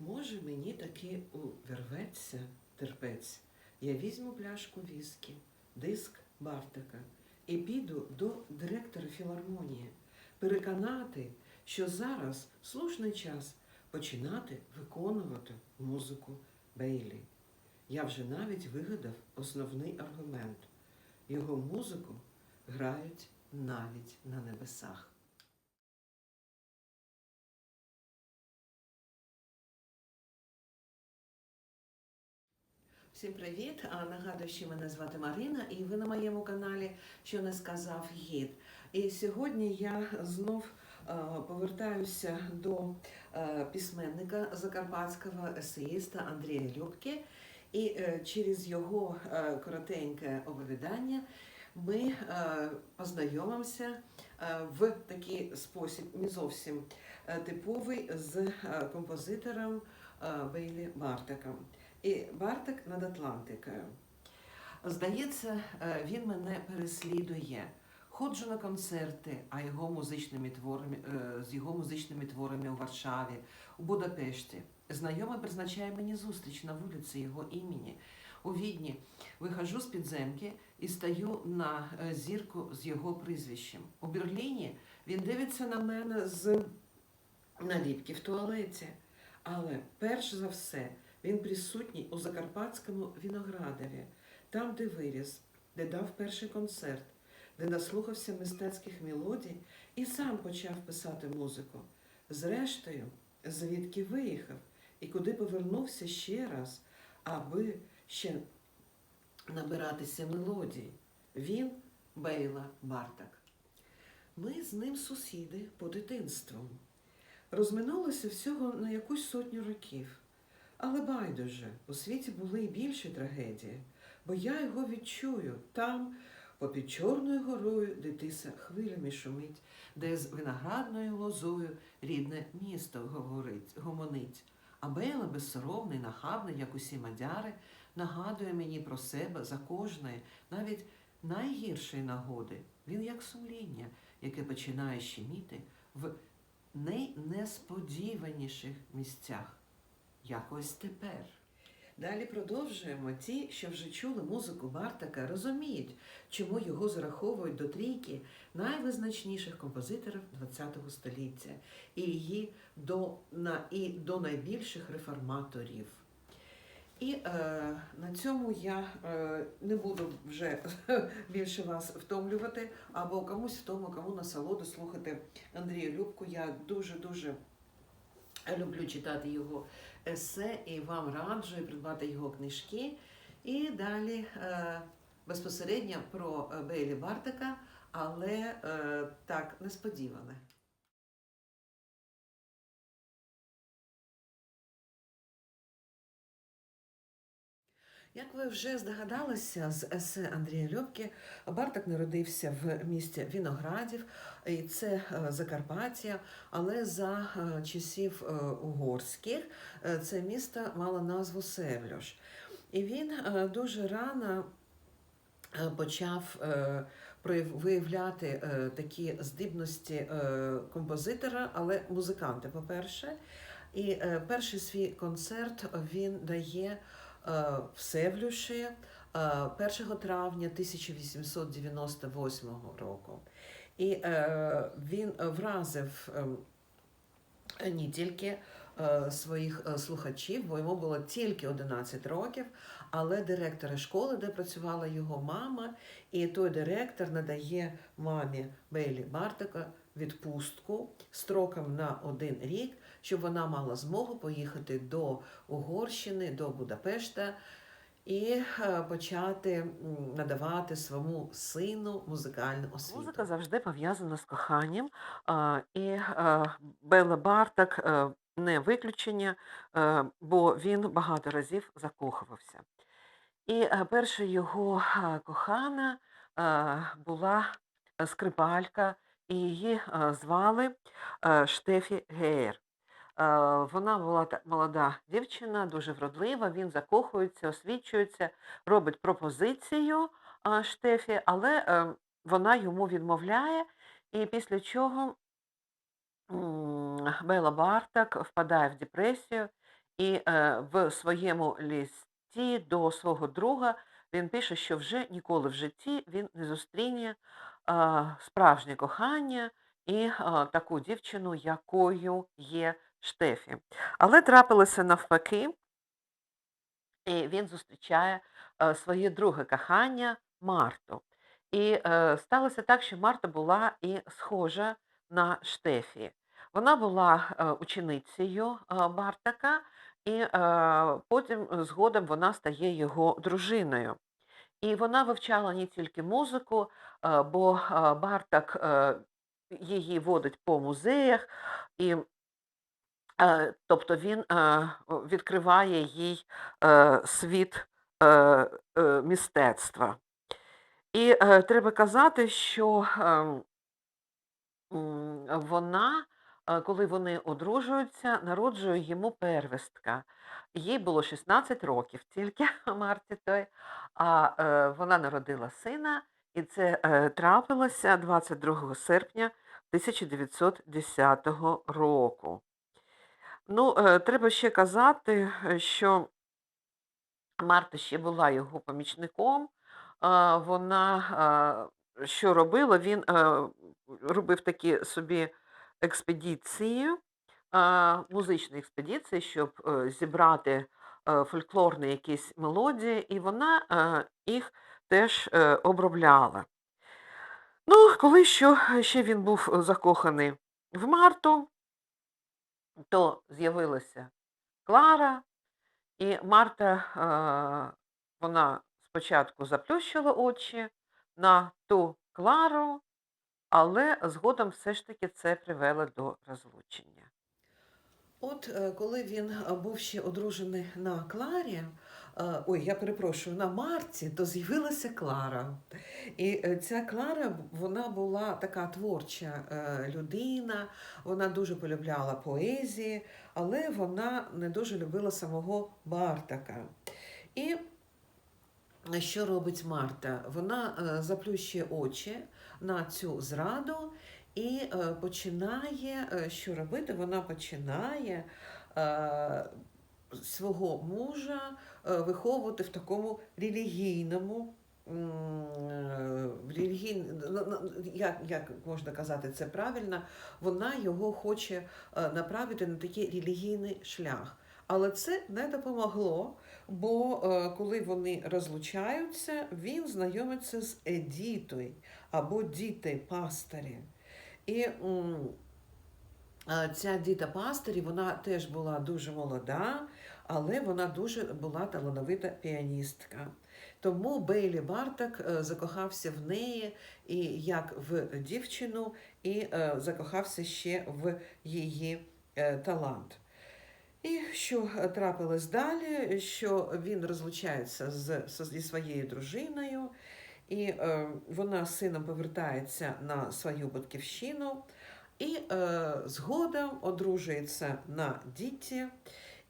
Може, мені таки увірветься терпець. Я візьму пляшку віскі, диск Бартака і піду до директора філармонії переконати, що зараз слушний час починати виконувати музику Бейлі. Я вже навіть вигадав основний аргумент. Його музику грають навіть на небесах. Всім привіт! А, Нагадую, що мене звати Марина, і ви на моєму каналі Що не сказав гід. І сьогодні я знов повертаюся до е, письменника закарпатського есеїста Андрія Любки. І е, через його е, коротеньке оповідання ми познайомимося в такий спосіб, не зовсім типовий, з композитором Бейлі Бартаком. І Бартак над Атлантикою. Здається, е, він мене переслідує. Ходжу на концерти, а його музичними творами, е, з його музичними творами у Варшаві, у Будапешті. Знайомий призначає мені зустріч на вулиці його імені. У Відні вихожу з підземки і стаю на е, зірку з його прізвищем. У Берліні він дивиться на мене з наліпки в туалеті. Але перш за все він присутній у Закарпатському Віноградові, там, де виріс, де дав перший концерт, де наслухався мистецьких мелодій і сам почав писати музику. Зрештою, звідки виїхав і куди повернувся ще раз, аби ще набиратися мелодій. Він Бейла Бартак. Ми з ним сусіди по дитинству. Розминулося всього на якусь сотню років. Але байдуже, у світі були і більші трагедії, бо я його відчую там, попід Чорною горою, де тиса хвилями шумить, де з виноградною лозою рідне місто говорить, гомонить. А Бейла безсоромний, нахабний, як усі мадяри, нагадує мені про себе за кожної, навіть найгіршої нагоди. Він як сумління, яке починає щеміти в найнесподіваніших місцях. Якось тепер. Далі продовжуємо. Ті, що вже чули музику Бартака, розуміють, чому його зараховують до трійки найвизначніших композиторів ХХ століття і її до, на, і до найбільших реформаторів. І е, на цьому я е, не буду вже більше вас втомлювати, або комусь в тому, кому насолоду слухати Андрія Любку. Я дуже-дуже люблю читати його есе і вам раджу придбати його книжки. І далі е, безпосередньо про е, Бейлі Бартика, але е, так несподіване. Як ви вже здогадалися з есе Андрія Любки, Бартак народився в місті Віноградів, і це е, Закарпаття, але за е, часів е, угорських це місто мало назву Севльош. І він дуже рано почав виявляти такі здібності композитора, але музиканта, по-перше. І перший свій концерт він дає в Севлюші е, 1 травня 1898 року. І е, він вразив е, не тільки е, своїх е, слухачів, бо йому було тільки 11 років, але директора школи, де працювала його мама, і той директор надає мамі Бейлі Бартака відпустку строком на один рік, щоб вона мала змогу поїхати до Угорщини, до Будапешта і е, почати надавати своєму сину музикальну освіту. Музика завжди пов'язана з коханням, і е, Бела Бартак е, не виключення, бо він багато разів закохувався. І е, перша його е, кохана е, була скрипалька, і її звали Штефі Гейр. Е, Вона була молода дівчина, дуже вродлива. Він закохується, освічується, робить пропозицію Штефі, але вона йому відмовляє, і після чого Бела Бартак впадає в депресію І в своєму листі до свого друга він пише, що вже ніколи в житті він не зустріне а, справжнє кохання і а, таку дівчину, якою є Штефі. Але трапилося навпаки, і він зустрічає е, своє друге кохання Марту. І е, сталося так, що Марта була і схожа на Штефі. Вона була е, ученицею е, Бартака, і е, потім е, згодом вона стає його дружиною. І вона вивчала не тільки музику, е, бо е, Бартак е, її водить по музеях, і Е, тобто він е, відкриває їй е, світ е, е, мистецтва. І е, треба казати, що м, вона, е, коли вони одружуються, народжує йому первістка. Їй було 16 років тільки Марті той, а е, вона народила сина, і це е, трапилося 22 серпня 1910 року. Ну, е, треба ще казати, що Марта ще була його помічником. Вона що робила? Він робив такі собі експедиції, музичні експедиції, щоб е, зібрати е, фольклорні якісь мелодії, і вона е, їх теж е, обробляла. Ну, коли що ще він був закоханий в Марту, то з'явилася Клара, і Марта, е, вона спочатку заплющила очі на ту Клару, але згодом все ж таки це привело до розлучення. От е, коли він е, був ще одружений на Кларі, е, ой, я перепрошую, на Марті, то з'явилася Клара. І ця Клара, вона була така творча людина, вона дуже полюбляла поезії, але вона не дуже любила самого Бартака. І що робить Марта? Вона заплющує очі на цю зраду і е, починає е, що робити? Вона починає е, свого мужа виховувати в такому релігійному. релігійн- ну, ну, Як, як можна казати це правильно, вона його хоче направити на такий релігійний шлях. Але це не допомогло, бо е, коли вони розлучаються, він знайомиться з Едітою або дітей пастирі. І а, ця діта пастирі, вона теж була дуже молода, але вона дуже була талановита піаністка. Тому Бейлі Бартак е, закохався в неї і як в дівчину, і е, закохався ще в її е, талант. І що е, трапилось далі? Що він розлучається з, зі своєю дружиною, і е, вона з сином повертається на свою батьківщину, і е, згодом одружується на діті.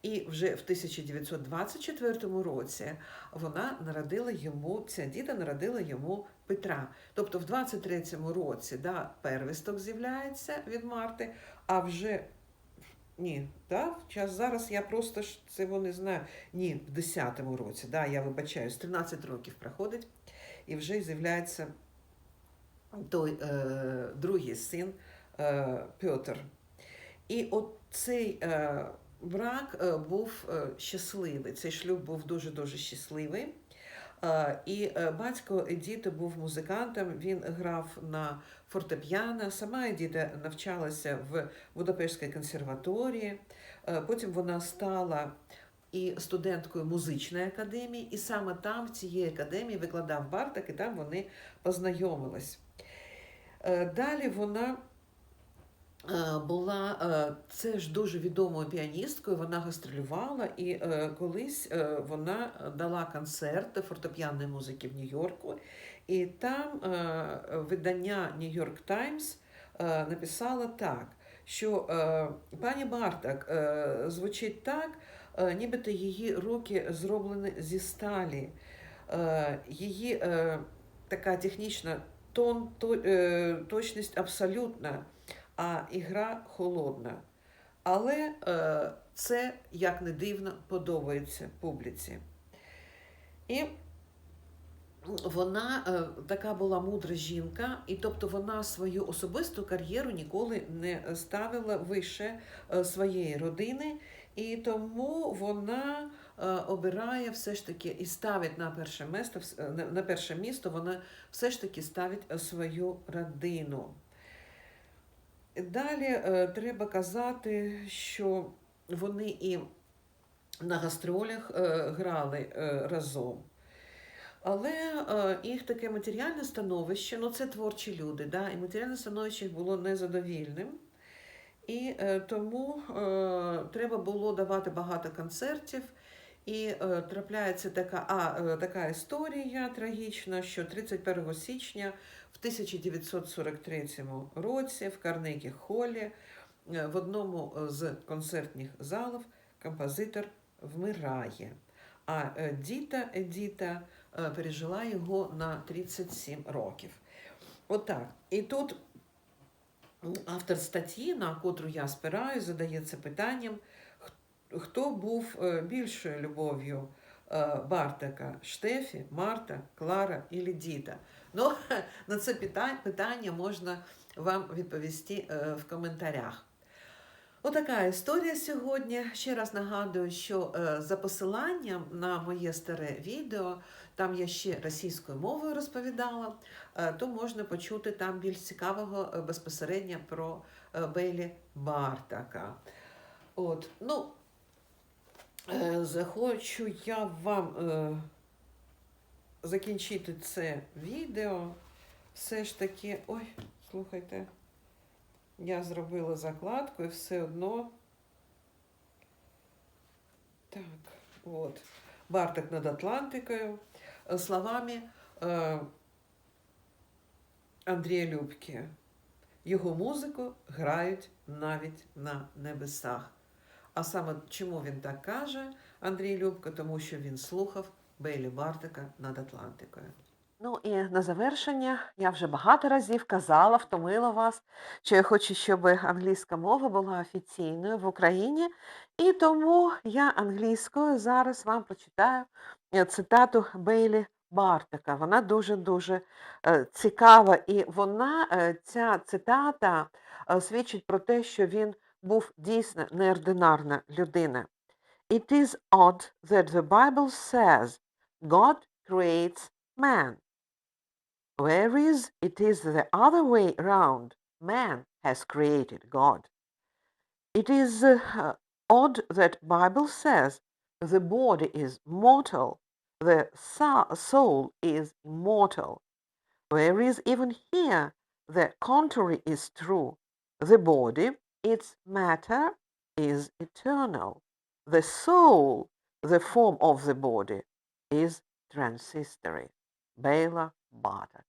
І вже в 1924 році вона народила йому, ця діда народила йому Петра. Тобто в 23-му році да, первісток з'являється від Марти, а вже ні, да? час зараз я просто ж цього не знаю. Ні, в 10-му році, да, я вибачаюсь, 13 років проходить, і вже з'являється той е, другий син е, Петр. І от цей е, брак е, був е, щасливий, цей шлюб був дуже-дуже щасливий. Е, І е, батько Едіти був музикантом, він грав на фортепіано. Сама Едіта навчалася в Будапештській консерваторії. Е, Потім вона стала і студенткою музичної академії, і саме там, в цій академії, викладав Бартак, і там вони познайомились. Далі вона була е, це ж дуже відомою піаністкою, вона гастролювала, і е, колись е, вона дала концерт фортепіанної музики в Нью-Йорку, і там е, видання Times е, написало так, що е, пані Бартак е, звучить так, е, нібито її руки зроблені зі сталі. Е, Її е, така технічна тон, е, точність абсолютна, а ігра холодна. Але е, це, як не дивно, подобається публіці. І вона е, така була мудра жінка, і тобто вона свою особисту кар'єру ніколи не ставила вище е, своєї родини, і тому вона е, обирає все ж таки і ставить на перше місто, на- на перше місто, вона все ж таки ставить е, свою родину. Далі е, треба казати, що вони і на гастролях е, грали е, разом. Але їх таке матеріальне становище, ну це творчі люди, да, і матеріальне становище їх було незадовільним. І тому треба було давати багато концертів. І е, трапляється така, а, е, така історія трагічна, що 31 січня в 1943 році в Карнегі Холлі е, в одному з концертних залів композитор вмирає. А діта Едіта пережила його на 37 років. Отак. І тут автор статті, на котру я спираю, задається питанням, хто був е, більшою любов'ю е, Бартака Штефі, Марта, Клара і Діта? Ну, на це питання можна вам відповісти е, в коментарях. Отака історія сьогодні. Ще раз нагадую, що за посиланням на моє старе відео, там я ще російською мовою розповідала, то можна почути там більш цікавого безпосередньо про Бейлі Бартака. От, ну, захочу я вам е, закінчити це відео. Все ж таки. Ой, слухайте. Я зробила закладку і все одно. Так, от. Барток над Атлантикою. Е, Словами е, Андрія Любки. Його музику грають навіть на небесах. А саме чому він так каже, Андрій Любко, тому що він слухав Бейлі Бартика над Атлантикою. Ну і на завершення я вже багато разів казала, втомила вас, що я хочу, щоб англійська мова була офіційною в Україні, і тому я англійською зараз вам прочитаю е, цитату Бейлі Бартака. Вона дуже-дуже е, цікава, і вона, е, ця цитата, свідчить про те, що він був дійсно неординарна людина. It is odd that the Bible says God creates man. Whereas it is the other way round, man has created God. It is uh, odd that Bible says the body is mortal, the sa- soul is immortal. Whereas even here the contrary is true. The body, its matter, is eternal. The soul, the form of the body, is transitory. Bela Bartak.